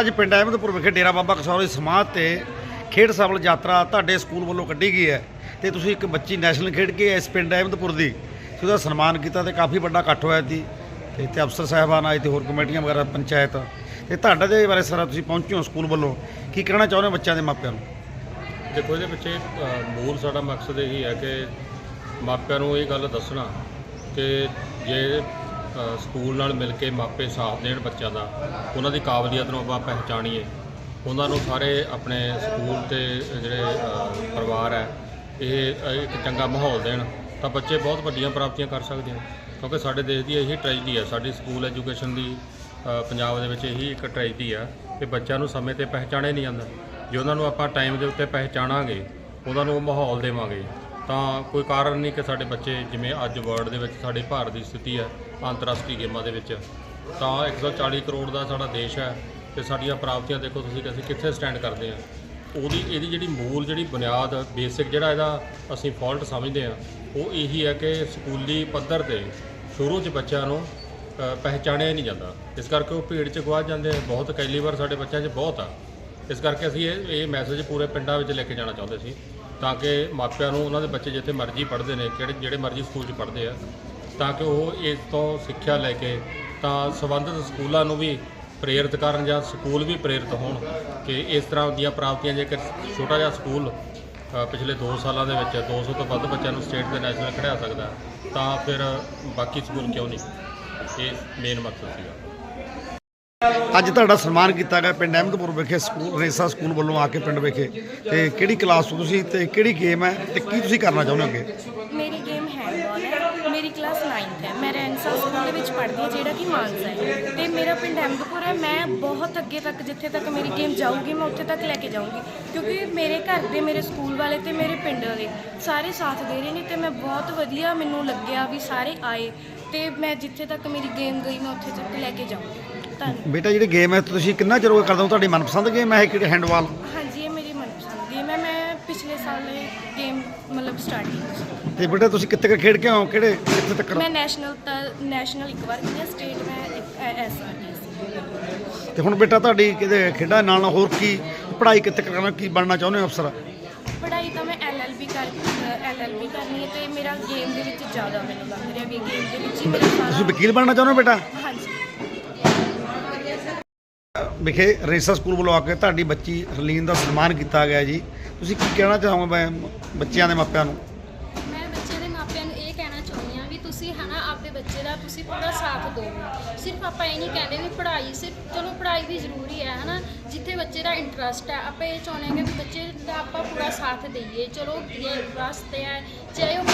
ਅੱਜ ਪਿੰਡ ਅਹਿਮਦਪੁਰ ਵਿਖੇ ਡੇਰਾ ਬਾਬਾ ਕਸੌਰੀ ਸਮਾਧ ਤੇ ਖੇਡ ਸਫਲ ਯਾਤਰਾ ਤੁਹਾਡੇ ਸਕੂਲ ਵੱਲੋਂ ਕੱਢੀ ਗਈ ਹੈ ਤੇ ਤੁਸੀਂ ਇੱਕ ਬੱਚੀ ਨੈਸ਼ਨਲ ਖੇਡ ਕੇ ਇਸ ਪਿੰਡ ਅਹਿਮਦਪੁਰ ਦੀ ਤੇ ਉਹਦਾ ਸਨਮਾਨ ਕੀਤਾ ਤੇ ਕਾਫੀ ਵੱਡਾ ਇਕੱਠ ਹੋਇਆ ਸੀ ਤੇ ਇੱਥੇ ਅਫਸਰ ਸਾਹਿਬਾਨ ਆਏ ਤੇ ਹੋਰ ਕਮੇਟੀਆਂ ਵਗੈਰਾ ਪੰਚਾਇਤ ਤੇ ਤੁਹਾਡਾ ਦੇ ਬਾਰੇ ਸਾਰਾ ਤੁਸੀਂ ਪਹੁੰਚੇ ਹੋ ਸਕੂਲ ਵੱਲੋਂ। ਕੀ ਕਹਿਣਾ ਚਾਹੁੰਦੇ ਹੋ ਬੱਚਿਆਂ ਦੇ ਮਾਪਿਆਂ ਨੂੰ? ਦੇਖੋ ਇਹਦੇ ਪਿੱਛੇ ਅ, ਮੂਲ ਸਾਡਾ ਮਕਸਦ ਇਹੀ ਹੈ ਕਿ ਮਾਪਿਆਂ ਨੂੰ ਇਹ ਗੱਲ ਦੱਸਣਾ ਕਿ ਜੇ ਸਕੂਲ ਨਾਲ ਮਿਲ ਕੇ ਮਾਪੇ ਸਾਥ ਦੇਣ ਬੱਚਿਆਂ ਦਾ, ਉਹਨਾਂ ਦੀ ਕਾਬਲੀਅਤ ਨੂੰ ਆਪਾਂ ਪਹਿਚਾਣੀਏ। ਉਹਨਾਂ ਨੂੰ ਸਾਰੇ ਆਪਣੇ ਸਕੂਲ ਤੇ ਜਿਹੜੇ ਪਰਿਵਾਰ ਹੈ, ਇਹ ਇੱਕ ਚੰਗਾ ਮਾਹੌਲ ਦੇਣ, ਤਾਂ ਬੱਚੇ ਬਹੁਤ ਵੱਡੀਆਂ ਪ੍ਰਾਪਤੀਆਂ ਕਰ ਸਕਦੇ ਹਨ। ਕਿਉਂਕਿ ਸਾਡੇ ਦੇਸ਼ ਦੀ ਇਹੀ ਟ੍ਰੈਜਡੀ ਹੈ, ਸਾਡੀ ਸਕੂਲ ਐਜੂਕੇਸ਼ਨ ਦੀ ਪੰਜਾਬ ਦੇ ਵਿੱਚ ਇਹੀ ਇੱਕ ਟ੍ਰੈਜਡੀ ਆ ਕਿ ਬੱਚਿਆਂ ਨੂੰ ਸਮੇਂ ਤੇ ਪਹਿਚਾਣਿਆ ਨਹੀਂ ਜਾਂਦਾ। ਜੇ ਉਹਨਾਂ ਨੂੰ ਆਪਾਂ ਟਾਈਮ ਦੇ ਉੱਤੇ ਪਹਿਚਾਣਾਂਗੇ, ਉਹਨਾਂ ਨੂੰ ਉਹ ਮਾਹੌਲ ਦੇਵਾਂਗੇ। ਤਾਂ ਕੋਈ ਕਾਰਨ ਨਹੀਂ ਕਿ ਸਾਡੇ ਬੱਚੇ ਜਿਵੇਂ ਅੱਜ ਵਰਲਡ ਦੇ ਵਿੱਚ ਸਾਡੇ ਭਾਰਤ ਦੀ ਸਥਿਤੀ ਹੈ, ਅੰਤਰਰਾਸ਼ਟਰੀ ਗੇਮਾਂ ਦੇ ਵਿੱਚ। ਤਾਂ 140 ਕਰੋੜ ਦਾ ਸਾਡਾ ਦੇਸ਼ ਹੈ ਤੇ ਸਾਡੀਆਂ ਪ੍ਰਾਪਤੀਆਂ ਦੇਖੋ ਤੁਸੀਂ ਕਿ ਅਸੀਂ ਕਿੱਥੇ ਸਟੈਂਡ ਕਰਦੇ ਹਾਂ। ਉਹਦੀ, ਇਹਦੀ ਜਿਹੜੀ ਮੂਲ ਜਿਹੜੀ ਬੁਨਿਆਦ, ਬੇਸਿਕ ਜਿਹੜਾ ਇਹਦਾ ਅਸੀਂ ਫਾਲਟ ਸਮਝਦੇ ਹਾਂ, ਉਹ ਇਹੀ ਹੈ ਕਿ ਸਕੂਲੀ ਪੱਧਰ ਤੇ ਸ਼ੁਰੂ 'ਚ ਬੱਚਿਆਂ ਨੂੰ ਪਹਿਚਾਣਿਆ ਹੀ ਨਹੀਂ ਜਾਂਦਾ। ਇਸ ਕਰਕੇ ਉਹ ਭੀੜ 'ਚ ਗਵਾ ਜਾਂਦੇ ਆ। ਬਹੁਤ ਵਾਰ ਸਾਡੇ ਬੱਚਿਆਂ 'ਚ ਬਹੁਤ ਆ। ਇਸ ਕਰਕੇ ਅਸੀਂ ਇਹ ਇਹ ਮੈਸੇਜ ਪੂਰੇ ਪਿੰਡਾਂ ਵਿੱਚ ਲੈ ਕੇ ਜਾਣਾ ਚਾਹੁੰਦੇ ਸੀ। ਤਾਂ ਕਿ ਮਾਪਿਆਂ ਨੂੰ ਉਹਨਾਂ ਦੇ ਬੱਚੇ ਜਿੱਥੇ ਮਰਜ਼ੀ ਪੜ੍ਹਦੇ ਨੇ, ਕਿਹੜੇ, ਜਿਹੜੇ ਮਰਜ਼ੀ ਸਕੂਲ 'ਚ ਪੜ੍ਹਦੇ ਆ, ਤਾਂ ਕਿ ਉਹ ਇਸ ਤੋਂ ਸਿੱਖਿਆ ਲੈ ਕੇ ਤਾਂ ਸੰਬੰਧਿਤ ਸਕੂਲਾਂ ਨੂੰ ਵੀ ਪ੍ਰੇਰਿਤ ਕਰਨ ਜਾਂ ਸਕੂਲ ਵੀ ਪ੍ਰੇਰਿਤ ਹੋਣ ਕਿ ਇਸ ਤਰ੍ਹਾਂ ਦੀਆਂ ਪ੍ਰਾਪਤੀਆਂ ਜੇਕਰ ਛੋਟਾ ਜਿਹਾ ਸਕੂਲ ਪਿਛਲੇ 2 ਸਾਲਾਂ ਦੇ ਵਿੱਚ 200 ਤੋਂ ਵੱਧ ਬੱਚਿਆਂ ਨੂੰ ਸਟੇਟ ਤੇ ਨੈਸ਼ਨਲ ਖੜਿਆ ਸਕਦਾ, ਤਾਂ ਫਿਰ ਬਾਕੀ ਸਕੂਲ ਕਿਉਂ ਨਹੀਂ? ਇਹ ਮੇਨ ਮਕਸਦ ਸੀਗਾ। ਅੱਜ ਤੁਹਾਡਾ ਸਨਮਾਨ ਕੀਤਾ ਗਿਆ ਪਿੰਡ ਅਹਿਮਦਪੁਰ ਵਿਖੇ ਸਕੂਲ, ਰੇਸਾ ਸਕੂਲ ਵੱਲੋਂ ਆ ਕੇ ਪਿੰਡ ਵਿਖੇ। ਤੇ ਕਿਹੜੀ ਕਲਾਸ ਤੋਂ ਤੁਸੀਂ ਤੇ ਕਿਹੜੀ ਗੇਮ ਹੈ ਤੇ ਕੀ ਤੁਸੀਂ ਕਰਨਾ ਚਾਹੁੰਦੇ ਹੋ ਅੱਗੇ? ਮੇਰੀ ਗੇਮ ਹੈਂਡਬਾਲ ਹੈ। ਮੇਰੀ ਕਲਾਸ 9th ਹੈ। ਮੈਂ ਰੈਂਸਾ ਸਕੂਲ ਦੇ ਵਿੱਚ ਪੜ੍ਹਦੀ ਹਾਂ, ਜਿਹੜਾ ਕਿ ਮਾਨਸਾ ਹੈ। ਤੇ ਮੇਰਾ ਪਿੰਡ ਅਹਿਮਦਪੁਰ ਹੈ। ਮੈਂ ਬਹੁਤ ਅੱਗੇ ਤੱਕ, ਜਿੱਥੇ ਤੱਕ ਮੇਰੀ ਗੇਮ ਜਾਊਗੀ, ਮੈਂ ਉੱਥੇ ਤੱਕ ਲੈ ਕੇ ਜਾਊਂਗੀ। ਕਿਉਂਕਿ ਮੇਰੇ ਘਰ ਦੇ, ਮੇਰੇ ਸਕੂਲ ਵਾਲੇ ਤੇ ਮੇਰੇ ਪਿੰਡ ਵਾਲੇ ਸਾਰੇ ਸਾਥ ਦੇ ਰਹੇ ਨੇ ਤੇ ਮੈਂ ਬਹੁਤ ਵਧੀਆ ਮੈਨੂੰ ਲੱਗਿਆ ਵੀ ਸਾਰੇ ਆਏ ਤੇ ਮੈਂ ਜਿੱਥੇ ਤੱਕ ਮੇਰੀ ਗੇਮ ਗਈ, ਮੈਂ ਉੱਥੇ ਤੱਕ ਲੈ ਕੇ ਜਾਊਂਗੀ। ਧੰਨਵਾਦ। ਬੇਟਾ ਜਿਹੜੀ ਗੇਮ ਹੈ ਤੁਸੀਂ ਕਿੰਨਾ ਚਿਰ ਹੋ ਗਿਆ ਕਰਦੇ ਹੋ? ਤੁਹਾਡੀ ਮਨਪਸੰਦ ਗੇਮ ਹੈ ਇਹ ਕਿਹੜੀ ਹੈਂਡਬਾਲ ਹਾਂਜੀ ਇਹ ਮੇਰੀ ਮਨਪਸੰਦ ਗੇਮ ਹੈ। ਮੈਂ ਪਿਛਲੇ ਸਾਲ ਇਹ ਗੇਮ ਮਤਲਬ ਸਟਾਰਟ ਕੀਤੀ ਤੇ ਬੇਟਾ ਤੁਸੀਂ ਕਿੱਥੇ ਖੇਡ ਕੇ ਆਓ? ਕਿਹੜੇ ਕਿੱਥੇ ਤੱਕ ਮੈਂ ਨੈਸ਼ਨਲ ਤਾਂ ਨੈਸ਼ਨਲ ਇੱਕ ਵਾਰ ਕੀਤੀ ਸਟੇਟ ਮੈਂ ਐਸ ਆਰ ਟੀ ਸੀ। ਤੇ ਹੁਣ ਬੇਟਾ ਤੁਹਾਡੀ ਕਿਤੇ ਖੇਡਾਂ ਨਾਲ ਨਾਲ ਹੋਰ ਕੀ ਪੜ੍ਹਾਈ ਕਿੱਥੇ ਕਰਨਾ ਕੀ ਬਣਨਾ ਚਾਹੁੰਦੇ ਹੋ ਅਫਸਰ? ਪੜ੍ਹਾਈ ਤਾਂ ਮੈਂ ਐਲ ਐਲ ਬੀ ਕਰ ਐਲ ਐਲ ਬੀ ਕਰਨੀ ਹੈ ਤੇ ਮੇਰਾ ਗੇਮ ਦੇ ਵਿੱਚ ਜ਼ਿਆਦਾ ਮੈਨੂੰ ਲੱਗ ਰਿਹਾ ਵੀ ਗੇਮ ਦੇ ਵਿੱਚ ਹੀ ਮੇਰਾ ਤੁਸੀਂ ਸਾਰਾ ਵਕੀਲ ਬਣਨਾ ਚਾਹੁੰਦੇ ਹੋ ਬੇਟਾ? ਹਾਂਜੀ। ਵਿਖੇ ਰੇਸਾ ਸਕੂਲ ਵੱਲੋਂ ਆ ਕੇ ਤੁਹਾਡੀ ਬੱਚੀ ਹਰਲੀਨ ਦਾ ਸਨਮਾਨ ਕੀਤਾ ਗਿਆ ਜੀ। ਤੁਸੀਂ ਕੀ ਕਹਿਣਾ ਚਾਹੋਗੇ ਮੈਂ ਬੱਚਿਆਂ ਦੇ ਮਾਪਿਆਂ ਨੂੰ? ਮੈਂ ਬੱਚੇ ਦੇ ਮਾਪਿਆਂ ਨੂੰ ਇਹ ਕਹਿਣਾ ਚਾਹੁੰਦੀ ਹਾਂ ਵੀ ਤੁਸੀਂ ਹਨਾ ਆਪਦੇ ਬੱਚੇ ਦਾ ਤੁਸੀਂ ਪੂਰਾ ਸਾਥ ਦਿਓ। ਸਿਰਫ ਆਪਾਂ ਇਹ ਨਹੀਂ ਕਹਿੰਦੇ ਵੀ ਪੜ੍ਹਾਈ ਸਿਰਫ ਚਲੋ ਪੜ੍ਹਾਈ ਵੀ ਜ਼ਰੂਰੀ ਹੈ ਹਨਾ, ਜਿੱਥੇ ਬੱਚੇ ਦਾ ਇੰਟਰਸਟ ਹੈ, ਆਪਾਂ ਇਹ ਚਾਹੁੰਦੇ ਹਾਂ ਕਿ ਵੀ ਬੱਚੇ ਦਾ ਆਪਾਂ ਪੂਰਾ ਸਾਥ ਦਈਏ। ਚਲੋ ਗੇਮ ਵਾਸਤੇ ਹੈ, ਚਾਹੇ ਉਹ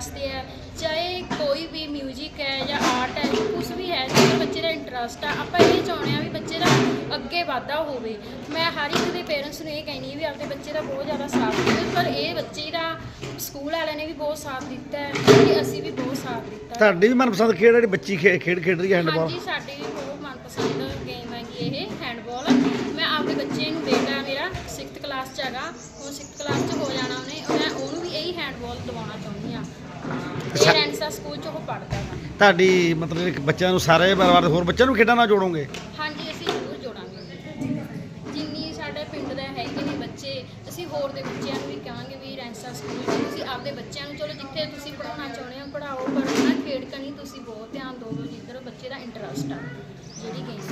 ਵਾਸਤੇ ਹੈ ਚਾਹੇ ਕੋਈ ਵੀ 뮤직 ਹੈ ਜਾਂ ਆਰਟ ਹੈ ਕੁਝ ਵੀ ਹੈ ਜਿਹੜੇ ਬੱਚੇ ਦਾ ਇੰਟਰਸਟ ਆ ਆਪਾਂ ਇਹ ਚਾਹੁੰਦੇ ਹਾਂ ਵੀ ਬੱਚੇ ਦਾ ਅੱਗੇ ਵਾਧਾ ਹੋਵੇ। ਮੈਂ ਹਰ ਇੱਕ ਦੇ ਪੇਰੈਂਟਸ ਨੂੰ ਇਹ ਕਹਿੰਦੀ ਹਾਂ ਵੀ ਆਪਣੇ ਬੱਚੇ ਦਾ ਬਹੁਤ ਜ਼ਿਆਦਾ ਸਾਥ ਦਿਓ ਪਰ ਇਹ ਬੱਚੇ ਦਾ ਸਕੂਲ ਵਾਲਿਆਂ ਨੇ ਵੀ ਬਹੁਤ ਸਾਥ ਦਿੱਤਾ ਹੈ ਤੇ ਅਸੀਂ ਵੀ ਬਹੁਤ ਸਾਥ ਦਿੱਤਾ ਹੈ। ਤੁਹਾਡੀ ਵੀ ਮਨਪਸੰਦ ਖੇਡ ਜਿਹੜੀ ਬੱਚੀ ਖੇ- ਖੇਡ ਖੇਡ ਰਹੀ ਹੈ ਹੈਂਡਬਾਲ ਹਾਂਜੀ ਸਾਡੀ ਵੀ ਬਹੁਤ ਮਨਪਸੰਦ ਗੇਮ ਹੈਗੀ ਇਹ ਹੈਂਡਬਾਲ ਮੈਂ ਆਪਣੇ ਬੱਚੇ ਨੂੰ ਬੇਟਾ ਮੇਰਾ 6th ਕਲਾਸ 'ਚ ਹੈਗਾ ਉਹ 6th ਕਲਾਸ 'ਚ ਹੋ ਜਾਣਾ ਉਹਨੇ ਮੈਂ ਉਹਨੂੰ ਵੀ ਇਹੀ ਹੈਂਡਬਾਲ ਦਿਵਾਉਣਾ ਚਾਹੁੰਦੀ ਆ ਸਕੂਲ 'ਚ ਉਹ ਪੜ੍ਹਦਾ ਵਾ। ਤੁਹਾਡੀ ਮਤਲਬ ਇੱਕ ਬੱਚਿਆਂ ਨੂੰ ਸਾਰੇ ਪਰਿਵਾਰ ਦੇ ਹੋਰ ਬੱਚਿਆਂ ਨੂੰ ਖੇਡਾਂ ਨਾਲ ਜੋੜੋਗੇ? ਹਾਂਜੀ ਅਸੀਂ ਜ਼ਰੂਰ ਜੋੜਾਂਗੇ। ਜਿੰਨੀ ਸਾਡੇ ਪਿੰਡ ਦੇ ਹੈਗੇ ਨੇ ਬੱਚੇ ਅਸੀਂ ਹੋਰ ਦੇ ਬੱਚਿਆਂ ਨੂੰ ਵੀ ਕਹਾਂਗੇ ਵੀ ਰੈਂਸਾ ਸਕੂਲ 'ਚ ਤੁਸੀਂ ਆਪਦੇ ਬੱਚਿਆਂ ਨੂੰ ਚਲੋ ਜਿੱਥੇ ਤੁਸੀਂ ਪੜਾਉਣਾ ਚਾਹੁੰਦੇ ਹੋ ਪੜਾਓ ਪਰ ਨਾ ਖੇਡ ਕਣੀ ਤੁਸੀਂ ਬਹੁਤ ਧਿਆਨ ਦਿਓ ਜਿੱਧਰ ਬੱਚੇ ਦਾ ਇੰਟਰਸਟ ਆ ਜਿਹੜੀ ਗੇਮ